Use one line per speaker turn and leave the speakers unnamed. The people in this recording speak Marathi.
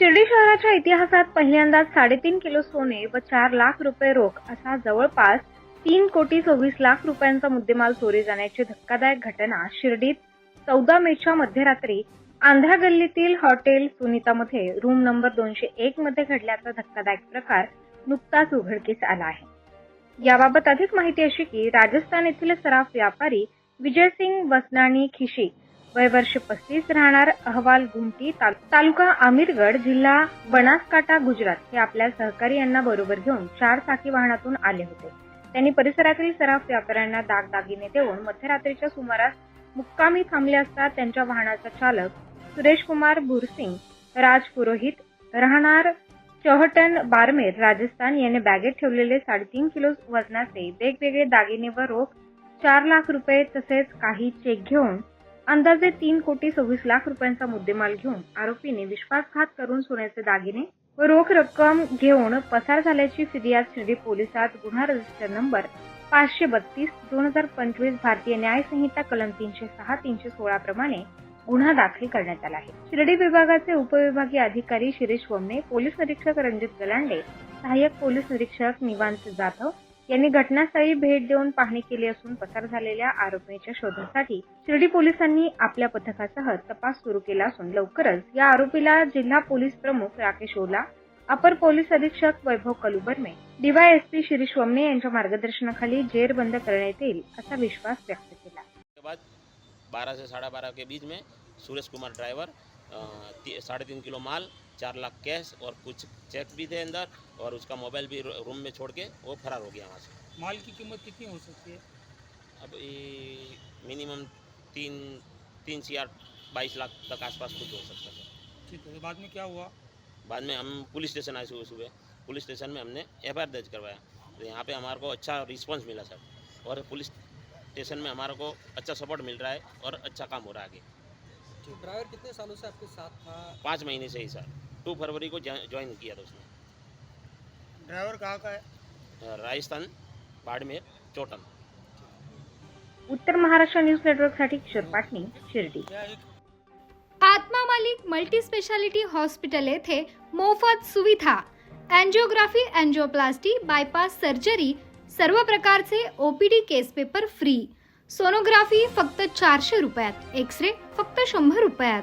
शिर्डी शहराच्या इतिहासात पहिल्यांदाच साडेतीन किलो सोने व चार लाख रुपये रोख असा जवळपास तीन कोटी सव्वीस लाख रुपयांचा मुद्देमाल चोरी जाण्याची धक्कादायक घटना शिर्डीत चौदा मेच्या मध्यरात्री आंध्रा गल्लीतील हॉटेल सुनीतामध्ये रूम नंबर दोनशे एक मध्ये घडल्याचा धक्कादायक प्रकार नुकताच उघडकीस आला आहे. याबाबत अधिक माहिती अशी की राजस्थान येथील सराफ व्यापारी विजयसिंग वसनाणी खिशी वय वर्ष पस्तीस राहणार अहवाल गुमटी ताल- तालुका आमिरगड जिल्हा बनासकाटा गुजरात हे आपल्या सहकारी यांना बरोबर घेऊन चार चाकी वाहनातून आले होते. त्यांनी परिसरातील सराफ व्यापाऱ्यांना दागदागिने देऊन मध्यरात्रीच्या सुमारास मुक्कामी थांबले असता त्यांच्या वाहनाचा चालक सुरेश कुमार भुरसिंग राज पुरोहित राहणार चहटन बारमेर राजस्थान याने बॅगेत ठेवलेले साडेतीन किलो वजनाचे वेगवेगळे दागिने व रोख चार लाख रुपये तसेच काही चेक घेऊन अंदाजे तीन कोटी सव्वीस लाख रुपयांचा मुद्देमाल घेऊन आरोपीने विश्वासघात करून सोन्याचे दागिने व रोख रक्कम घेऊन पसार झाल्याची फिर्याद शिर्डी पोलिसात गुन्हा रजिस्टर नंबर पाचशे बत्तीस दोन हजार पंचवीस भारतीय न्याय संहिता कलम तीनशे सहा तीनशे सोळा प्रमाणे गुन्हा दाखल करण्यात आला आहे. शिर्डी विभागाचे उपविभागीय अधिकारी शिरीष वमने पोलीस निरीक्षक रणजित गलांडे सहाय्यक पोलीस निरीक्षक निवांत जाधव यांनी घटनास्थळी भेट देऊन पाहणी केली असून पसार झालेल्या आरोपीच्या शोधासाठी शिर्डी पोलिसांनी आपल्या पथकासह तपास सुरू केला असून लवकरच या आरोपीला जिल्हा पोलीस प्रमुख राकेश ओला अपर पोलीस अधीक्षक वैभव कलुबर्मे डीवायएसपी शिरीष वमने यांच्या मार्गदर्शनाखाली जेरबंद करण्यात येईल असा विश्वास व्यक्त केला.
बारह से साढ़े बारह के बीच में सुरेश कुमार ड्राइवर साढ़े तीन किलो माल चार लाख कैश और कुछ चेक भी थे अंदर और उसका मोबाइल भी रूम में छोड़ के वो फरार हो गया वहाँ से।
माल की कीमत कितनी हो सकती है?
अब ये मिनिमम तीन तीन से आठ बाईस लाख तक आसपास कुछ हो सकता है।
ठीक है तो बाद में क्या हुआ?
बाद में हम पुलिस स्टेशन आए सुबह सुबह। पुलिस स्टेशन में हमने एफआईआर दर्ज करवाया। तो यहाँ पे हमारे को अच्छा रिस्पांस मिला सर। और पुलिस स्टेशन में हमारे को अच्छा सपोर्ट मिल रहा है और अच्छा काम हो रहा है आगे।
ड्राइवर कितने सालों से आपके साथ था?
पाँच महीने से ही सर। टू फरवरी को ज्वाइन किया था उसने।
ड्राइवर कहाँ का है?
राजस्थान बाड़मेर चोटन।
उत्तर महाराष्ट्र न्यूज नेटवर्कसाठी Kishor Patni Shirdi.
Atma Malik multi speciality hospital येथे मोफत सुविधा अँजिओग्राफी अँजिओप्लास्टी बायपास सर्जरी सर्व प्रकारचे OPD case paper free sonography फक्त चारशे रुपयात एक्स रे फक्त शंभर रुपयात.